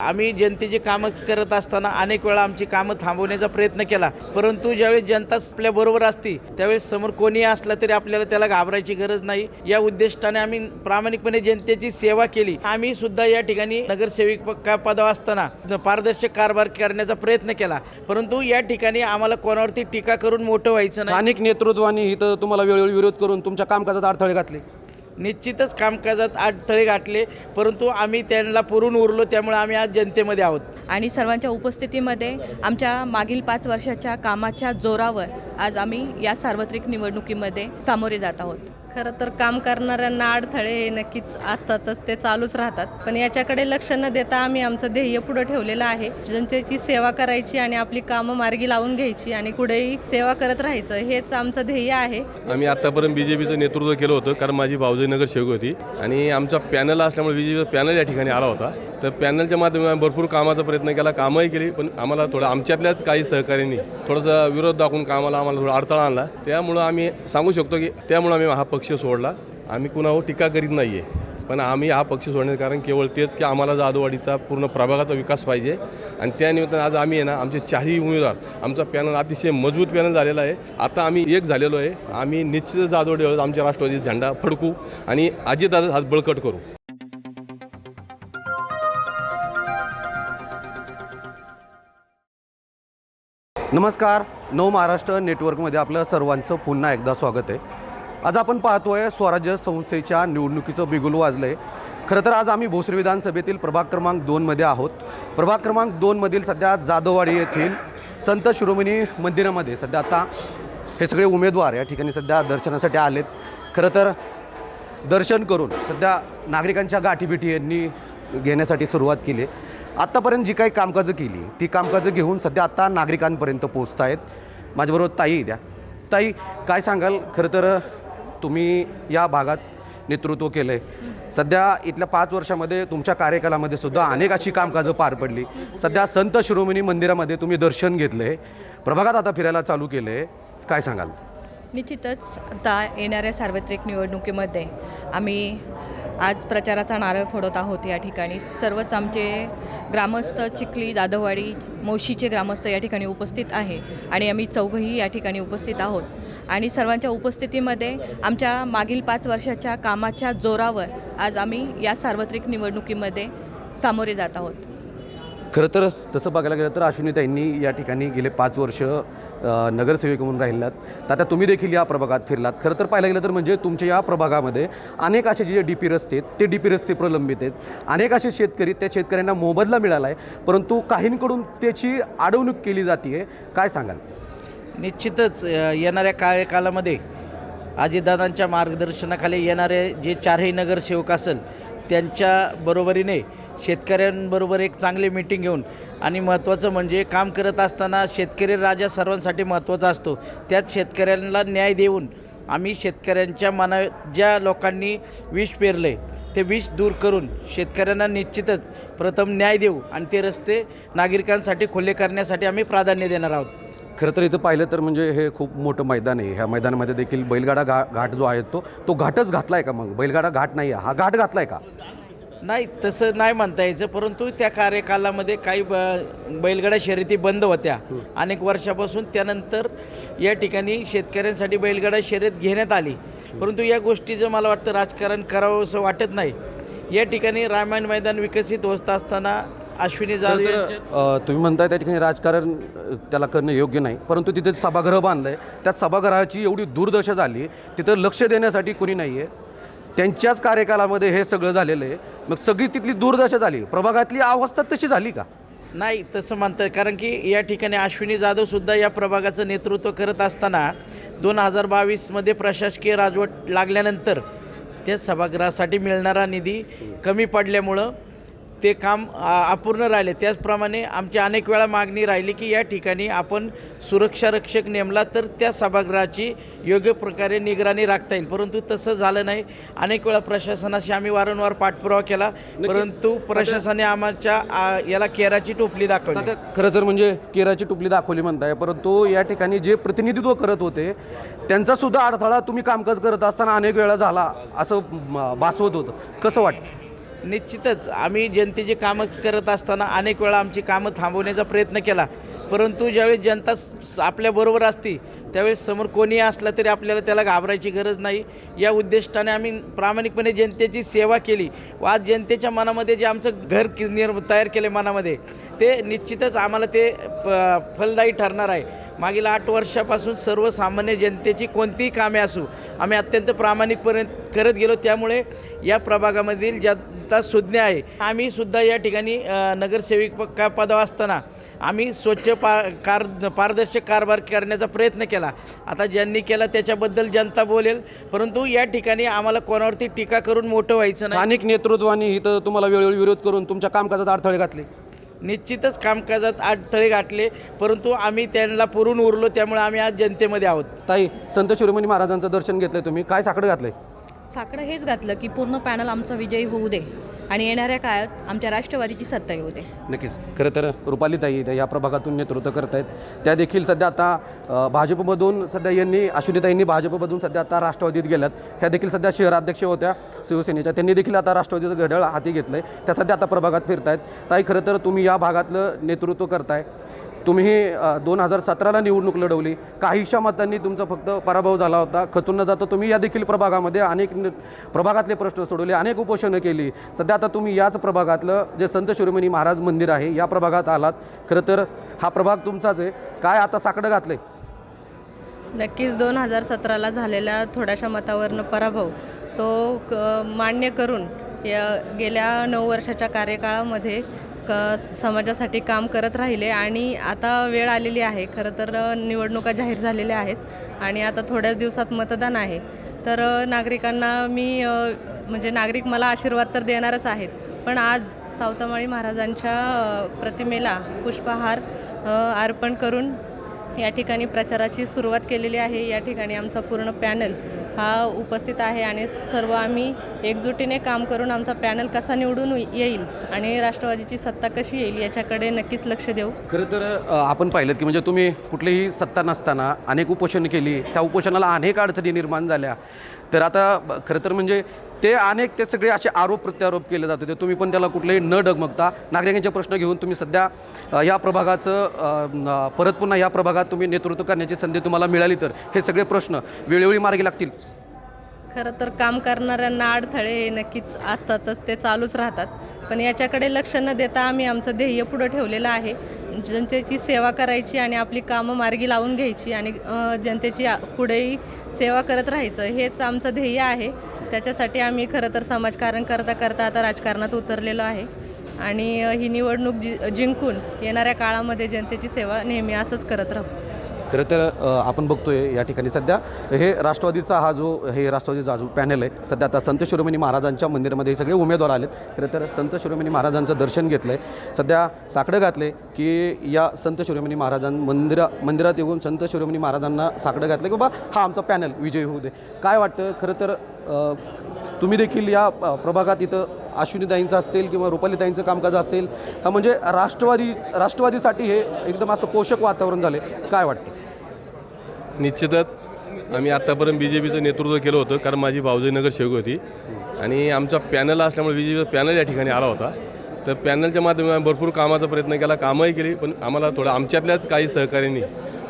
आम्ही जनतेची कामं करत असताना अनेक वेळा आमची कामं थांबवण्याचा प्रयत्न केला. परंतु ज्यावेळेस जनता आपल्या बरोबर असती त्यावेळेस समोर कोणी असला तरी आपल्याला त्याला घाबरायची गरज नाही. या उद्दिष्टाने आम्ही प्रामाणिकपणे जनतेची सेवा केली. आम्ही सुद्धा या ठिकाणी नगरसेविका पदावर असताना पारदर्शक कारभार करण्याचा प्रयत्न केला. परंतु या ठिकाणी आम्हाला कोणावरती टीका करून मोठं व्हायचं नाही. अनेक नेतृत्वाने इथं तुम्हाला वेळोवेळी विरोध करून तुमच्या कामकाजात अडथळे घातले. निश्चितच कामकाजात अडथळे गाठले परंतु आम्ही त्यांना पुरून उरलो त्यामुळे आम्ही आज जनतेमध्ये आहोत. आणि सर्वांच्या उपस्थितीमध्ये आमच्या मागील पाच वर्षाच्या कामाच्या जोरावर आज आम्ही या सार्वत्रिक निवडणुकीमध्ये सामोरे जात आहोत. खरं तर काम करणाऱ्यांना अडथळे हे नक्कीच असतातच ते चालूच राहतात. पण याच्याकडे लक्ष न देता आम्ही आमचं ध्येय पुढे ठेवलेलं आहे. जनतेची सेवा करायची आणि आपली कामं मार्गी लावून घ्यायची आणि पुढेही सेवा करत राहायचं हेच आमचं ध्येय आहे. आम्ही आत्तापर्यंत बी जे पीचं नेतृत्व केलं होतं कारण माझी भाऊजी नगरसेवक होती. आणि आमचा पॅनल असल्यामुळे बी जे पॅनल या ठिकाणी आला होता. तर पॅनलच्या माध्यमातून भरपूर कामाचा प्रयत्न केला कामही केली पण आम्हाला थोडं आमच्यातल्याच काही सहकार्यांनी थोडासा विरोध दाखवून कामाला आम्हाला थोडा अडथळा आणला. त्यामुळं आम्ही सांगू शकतो की त्यामुळं आम्ही हा पक्ष सोडला. आम्ही कुणावर टीका करीत नाही आहे पण आम्ही हा पक्ष सोडण्याचं कारण केवळ तेच की आम्हाला जादवाडीचा पूर्ण प्रभागाचा विकास पाहिजे आणि त्यानिमित्तानं आज आम्ही आहे ना आमचे चारही उमेदवार आमचा पॅनल अतिशय मजबूत पॅनल झालेला आहे. आता आम्ही एक झालेलो आहे आम्ही निश्चितच जाधववाडीवर आमच्या राष्ट्रवादी झेंडा फडकू आणि अजितदादा हात बळकट करू. नमस्कार. नव महाराष्ट्र नेटवर्कमध्ये आपलं सर्वांचं पुन्हा एकदा स्वागत आहे. आज आपण पाहतोय स्वराज्य संस्थेच्या निवडणुकीचं बिगुल वाजलं आहे खरं तर आज आम्ही भोसरी विधानसभेतील प्रभाग क्रमांक दोनमध्ये आहोत. प्रभाग क्रमांक दोनमधील सध्या जाधववाडी येथील संत शिरोमणी मंदिरामध्ये सध्या आता हे सगळे उमेदवार या ठिकाणी सध्या दर्शनासाठी आलेत. खरं तर दर्शन करून सध्या नागरिकांच्या गाठीबिठी यांनी घेण्यासाठी सुरुवात केली आहे. आत्तापर्यंत जी काही कामकाजं केली ती कामकाजं घेऊन सध्या आत्ता नागरिकांपर्यंत पोचत आहेत माझ्याबरोबर ताई द्या ताई काय सांगाल? खरं तर तुम्ही या भागात नेतृत्व केलं आहे सध्या इथल्या पाच वर्षामध्ये तुमच्या कार्यकालामध्ये सुद्धा अनेक अशी कामकाजं पार पडली. सध्या संत शिरोमणी मंदिरामध्ये तुम्ही दर्शन घेतलं आहे प्रभागात आता फिरायला चालू केलं आहे काय सांगाल? निश्चितच आता येणाऱ्या सार्वत्रिक निवडणुकीमध्ये आम्ही आज प्रचाराचा नारळ फोडत आहोत या ठिकाणी. सर्वच आमचे ग्रामस्थ चिखली जाधववाडी मोशीचे ग्रामस्थ या ठिकाणी उपस्थित आहे आणि आम्ही चौघही या ठिकाणी उपस्थित आहोत. आणि सर्वांच्या उपस्थितीमध्ये आमच्या मागील पाच वर्षाच्या कामाच्या जोरावर आज आम्ही या सार्वत्रिक निवडणुकीमध्ये सामोरे जात आहोत. खरं तर तसं बघायला गेलं तर अश्विनीताईंनी या ठिकाणी गेले पाच वर्ष नगरसेवक म्हणून राहिल्यात तर आता तुम्ही देखील या प्रभागात फिरलात. खरं तर पाहायला गेलं तर म्हणजे तुमच्या या प्रभागामध्ये अनेक असे जे डी पी रस्ते आहेत ते डी पी रस्ते प्रलंबित आहेत. अनेक असे शेतकरी त्या शेतकऱ्यांना मोबदला मिळाला आहे परंतु काहींकडून त्याची अडवणूक केली जाते काय सांगाल? निश्चितच येणाऱ्या कार्यकालामध्ये अजितदादांच्या मार्गदर्शनाखाली येणारे जे चारही नगरसेवक असेल त्यांच्या बरोबरीने शेतकऱ्यांबरोबर एक चांगली मीटिंग घेऊन आणि महत्त्वाचं म्हणजे काम करत असताना शेतकरी राजा सर्वांसाठी महत्त्वाचा असतो. त्यात शेतकऱ्यांना न्याय देऊन आम्ही शेतकऱ्यांच्या मना ज्या लोकांनी विष पेरले ते विष दूर करून शेतकऱ्यांना निश्चितच प्रथम न्याय देऊ आणि ते रस्ते नागरिकांसाठी खुले करण्यासाठी आम्ही प्राधान्य देणार आहोत. खरं तर इथं पाहिलं तर म्हणजे हे खूप मोठं मैदान आहे. ह्या मैदानामध्ये देखील बैलगाडा घा घाट जो आहे तो तो घाटच घातला आहे का मग? बैलगाडा घाट नाही आहे. हा घाट घातला आहे का? नाही तसं नाही म्हणता यायचं. परंतु त्या कार्यकालामध्ये काही ब बैलगाड्या शर्यती बंद होत्या. अनेक वर्षापासून त्यानंतर या ठिकाणी शेतकऱ्यांसाठी बैलगाडा शर्यत घेण्यात आली. परंतु या गोष्टीचं मला वाटतं राजकारण करावं असं वाटत नाही. या ठिकाणी रामायण मैदान विकसित होत असताना अश्विनी जाधव तर अ, तुम्ही म्हणताय त्या ठिकाणी राजकारण अ, त्याला करणं योग्य नाही. परंतु तिथे सभागृह बांधलं आहे त्या सभागृहाची एवढी दुर्दशा झाली तिथं लक्ष देण्यासाठी कोणी नाही आहे त्यांच्याच कार्यकालामध्ये हे सगळं झालेलं आहे. मग सगळी तिथली दुर्दशा झाली. प्रभागातली अवस्था तशी झाली का? नाही तसं म्हणतात कारण की या ठिकाणी अश्विनी जाधव सुद्धा या प्रभागाचं नेतृत्व करत असताना दोन हजार बावीसमध्ये प्रशासकीय राजवट लागल्यानंतर त्या सभागृहासाठी मिळणारा निधी कमी पडल्यामुळं ते काम अपूर्ण राहिले. त्याचप्रमाणे आमची अनेक वेळा मागणी राहिली की या ठिकाणी आपण सुरक्षा रक्षक नेमला तर त्या सभागृहाची योग्य प्रकारे निगराणी राखता येईल. परंतु तसं झालं नाही. अनेक वेळा प्रशासनाशी आम्ही वारंवार पाठपुरावा केला. परंतु प्रशासनाने आमच्या याला केराची टोपली दाखवली. खरं तर म्हणजे केराची टुपली दाखवली म्हणताय. परंतु या ठिकाणी जे प्रतिनिधित्व करत होते त्यांचा सुद्धा अडथळा तुम्ही कामकाज करत असताना अनेक वेळा झाला असं भासवत होतं. कसं वाटतं? निश्चितच. आम्ही जनतेची कामं करत असताना अनेक वेळा आमची कामं थांबवण्याचा प्रयत्न केला. परंतु ज्यावेळेस जनता स- आपल्याबरोबर असती त्यावेळेस समोर कोणीही असला तरी आपल्याला त्याला घाबरायची गरज नाही. या उद्दिष्टाने आम्ही प्रामाणिकपणे जनतेची सेवा केली. व आज जनतेच्या मनामध्ये जे आमचं घर निर्म तयार केले मनामध्ये ते निश्चितच आम्हाला ते प फलदायी ठरणार आहे. मागील आठ वर्षापासून सर्वसामान्य जनतेची कोणतीही कामे असू आम्ही अत्यंत प्रामाणिकपणे करत गेलो. त्यामुळे या प्रभागामधील जनता सुज्ञ आहे. आम्ही सुद्धा या ठिकाणी अ, नगरसेविक प- पदावर असताना आम्ही स्वच्छ पा कार पारदर्शक कारभार करण्याचा प्रयत्न केला. आता ज्यांनी केला त्याच्याबद्दल जनता बोलेल. परंतु या ठिकाणी आम्हाला कोणावरती टीका करून मोठं व्हायचं नाही. अनेक नेतृत्वाने इथं तुम्हाला वेळोवेळी विरोध करून तुमच्या कामकाजात अडथळे घातले. निश्चितच कामकाजात अडथळे गाठले परंतु आम्ही त्यांना पुरून उरलो त्यामुळे आम्ही आज जनतेमध्ये आहोत. ताई संत शिरोमणी महाराजांचं दर्शन घेतलंय तुम्ही. काय साकडं घातलंय? साकडं हेच घातलं की पूर्ण पॅनल आमचा विजयी होऊ दे. आणि येणाऱ्या काळात आमच्या राष्ट्रवादीची सत्ता येऊ दे. नक्कीच. खरं तर रुपालीताई त्या या प्रभागातून नेतृत्व करत आहेत त्या देखील सध्या आता भाजपमधून सध्या यांनी अश्विनीताईंनी भाजपमधून सध्या आता राष्ट्रवादीत गेल्यात. ह्या देखील सध्या शहराध्यक्ष होत्या शिवसेनेच्या. त्यांनी देखील आता राष्ट्रवादीचं घड्याळ हाती घेतलं आहे त्या सध्या आता प्रभागात फिरतायत. ताई खरं तर तुम्ही या भागातलं नेतृत्व करताय. तुम्ही दोन हजार सतराला निवडणूक लढवली. काहीशा मतांनी तुमचा फक्त पराभव झाला होता. खचून न जाता तुम्ही या देखील प्रभागामध्ये अनेक न- प्रभागातले प्रश्न सोडवले अनेक उपोषणं केली. सध्या आता तुम्ही याच प्रभागातलं जे संत शिरोमणी महाराज मंदिर आहे या प्रभागात आलात. खरं तर हा प्रभाग तुमचाच आहे. काय आता साकडं घातलं आहे नक्कीच दोन हजार सतराला झालेल्या थोड्याशा मतावरनं पराभव. तो क मान्य करून या गेल्या नऊ वर्षाच्या कार्यकाळामध्ये क समाजासाठी काम करत राहिले आणि आता वेळ आलेली आहे. खरं तर निवडणुका जाहीर झालेल्या आहेत आणि आता थोड्याच दिवसात मतदान आहे. तर नागरिकांना मी म्हणजे नागरिक मला आशीर्वाद तर देणारच आहेत. पण आज सावतामाळी महाराजांच्या प्रतिमेला पुष्पहार अर्पण करून या ठिकाणी प्रचाराची सुरुवात केलेली आहे. या ठिकाणी आमचा पूर्ण पॅनल हा उपस्थित आहे आणि सर्व आम्ही एकजुटीने काम करून आमचा पॅनल कसा निवडून येईल आणि राष्ट्रवादीची सत्ता कशी येईल याच्याकडे नक्कीच लक्ष देऊ. खरं तर आपण पाहिलं की म्हणजे तुम्ही कुठलीही सत्ता नसताना अनेक उपोषण केली त्या उपोषणाला अनेक अडचणी निर्माण झाल्या. तर आता ब- खरं तर म्हणजे ते अनेक ते सगळे असे आरोप प्रत्यारोप केले जात होते. तुम्ही पण त्याला कुठलेही न डगमगता नागरिकांचे प्रश्न घेऊन तुम्ही सध्या या प्रभागाचं परत पुन्हा या प्रभागात तुम्ही नेतृत्व करण्याची संधी तुम्हाला मिळाली तर हे सगळे प्रश्न वेळोवेळी मार्गी लागतील. खरं तर काम करणाऱ्यांना अडथळे हे नक्कीच असतातच ते चालूच राहतात. पण याच्याकडे लक्ष न देता आम्ही आमचं ध्येय पुढं ठेवलेलं आहे. जनतेची सेवा करायची आणि आपली कामं मार्गी लावून घ्यायची आणि जनतेची पुढेही सेवा करत राहायचं हेच आमचं ध्येय आहे. त्याच्यासाठी आम्ही खरं तर समाजकारण करता करता आता राजकारणात उतरलेलो आहे. आणि ही निवडणूक जि जिंकून येणाऱ्या काळामध्ये जनतेची सेवा नेहमी असंच करत राहू. खरं तर आपण आपण बघतोय या ठिकाणी सध्या हे राष्ट्रवादीचा हा जो हे राष्ट्रवादीचा जो पॅनल आहे सध्या आता संत शिरोमणी महाराजांच्या मंदिरामध्ये हे सगळे उमेदवार आलेत. खरं तर संत शिरोमणी महाराजांचं दर्शन घेतलं आहे सध्या साकडं घातले की या संत शिरोमणी महाराजां मंदिरा मंदिरात येऊन संत शिरोमणी महाराजांना साकडं घातलं की बाबा हा आमचा पॅनल विजयी होऊ दे. काय वाटतं? खरं तर तुम्ही देखील या प्रभागात इथं अश्विनीताईंचं असेल किंवा रुपालीताईंचं कामकाज असेल म्हणजे राष्ट्रवादी राष्ट्रवादीसाठी हे एकदम असं पोषक वातावरण झाले काय वाटतं? निश्चितच आम्ही आत्तापर्यंत बी जे पीचं नेतृत्व केलं होतं कारण माझी भावजयनगर शेवक होती. आणि आमचा पॅनल असल्यामुळे बी जे पीचा पॅनल या ठिकाणी आला होता. तर पॅनलच्या माध्यमातून भरपूर कामाचा प्रयत्न केला कामंही केली पण आम्हाला थोडं आमच्यातल्याच काही सहकार्यांनी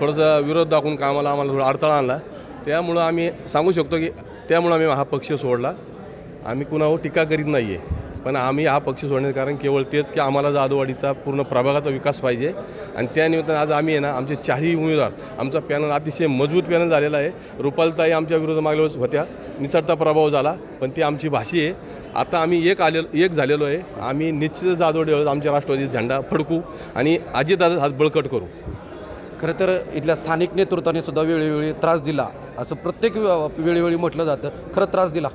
थोडंसं विरोध दाखवून कामाला आम्हाला थोडा अडथळा आणला. त्यामुळं आम्ही सांगू शकतो की त्यामुळं आम्ही हा पक्ष सोडला. आम्ही कुणावर टीका करीत नाही आहे पण आम्ही हा पक्ष सोडण्याचं कारण केवळ तेच की आम्हाला जाधववाडीचा पूर्ण प्रभागाचा विकास पाहिजे. आणि त्या निमित्तानं आज आम्ही आहे ना आमचे चारही उमेदवार आमचा पॅनल अतिशय मजबूत पॅनल झालेला आहे. रुपालताई आमच्या विरोधात मागल्या होत्या निसटता प्रभाव झाला पण ती आमची भाषी आहे. आता आम्ही एक आलेलो एक झालेलो आहे. आम्ही निश्चितच जाधववाडीवर आमच्या राष्ट्रवादी झेंडा फडकू आणि अजितदादा हात बळकट करू. खरं तर इथल्या स्थानिक नेतृत्वाने सुद्धा वेळोवेळी त्रास दिला असं प्रत्येक वेळोवेळी म्हटलं जातं. खरं त्रास दिला.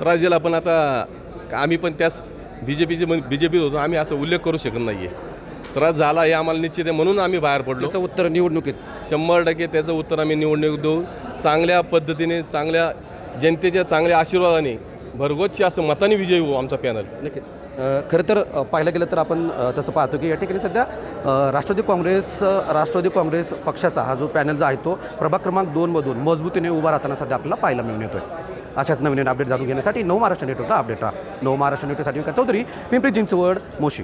त्रास दिला पण आता आम्ही पण त्याच बी जे पीचे बी जे पीत होतो आम्ही असं उल्लेख करू शकत नाही आहे त्रास झाला हे आम्हाला निश्चित आहे म्हणून आम्ही बाहेर पडलो. त्याचं उत्तर निवडणुकीत. शंभर टक्के त्याचं उत्तर आम्ही निवडणूक देऊ. चांगल्या पद्धतीने चांगल्या जनतेच्या चांगल्या आशीर्वादाने भरगोतची असं मताने विजयी होऊ आमचा पॅनल नक्कीच. खरं तर पाहिलं गेलं तर आपण तसं पाहतो की या ठिकाणी सध्या राष्ट्रवादी काँग्रेस राष्ट्रवादी काँग्रेस पक्षाचा हा जो पॅनल जो आहे तो प्रभाग क्रमांक दोनमधून मजबूतीने उभा राहताना सध्या आपल्याला पाहायला मिळून येतोय. अशाच नवीन अपडेट जाणून घेण्यासाठी नऊ महाराष्ट्र नेटवर्कला अपडेट राहा. नऊ महाराष्ट्र नेटवर्कसाठी चौधरी पिंपरी चिंचवड मोशी.